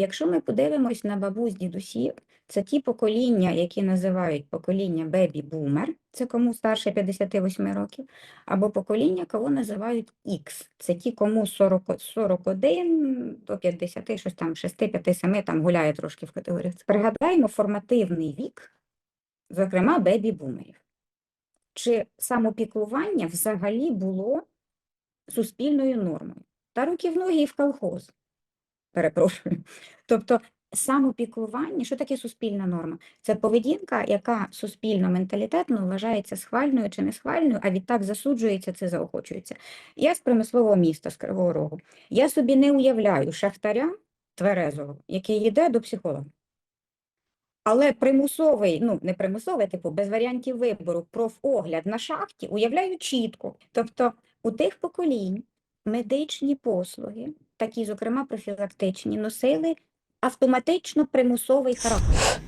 якщо ми подивимось на бабусь дідусів, це ті покоління, які називають покоління бебі-бумер, це кому старше 58 років, або покоління, кого називають X, це ті, кому 40, 41 до 50, щось там 6, 5, 7, там гуляє трошки в категоріях. Пригадаємо формативний вік, зокрема бебі-бумерів. Чи самопіклування взагалі було суспільною нормою? Та руки в ноги і в колхоз. Перепрошую. Тобто самопіклування, що таке суспільна норма? Це поведінка, яка суспільно менталітетно вважається схвальною чи не схвальною, а відтак засуджується, це заохочується. Я з промислового міста, з Кривого Рогу. Я собі не уявляю шахтаря тверезого, який йде до психолога. Але примусовий, ну не примусовий, типу, без варіантів вибору, профогляд на шахті уявляю чітко. Тобто у тих поколінь медичні послуги, такі, зокрема, профілактичні, носили автоматично примусовий характер.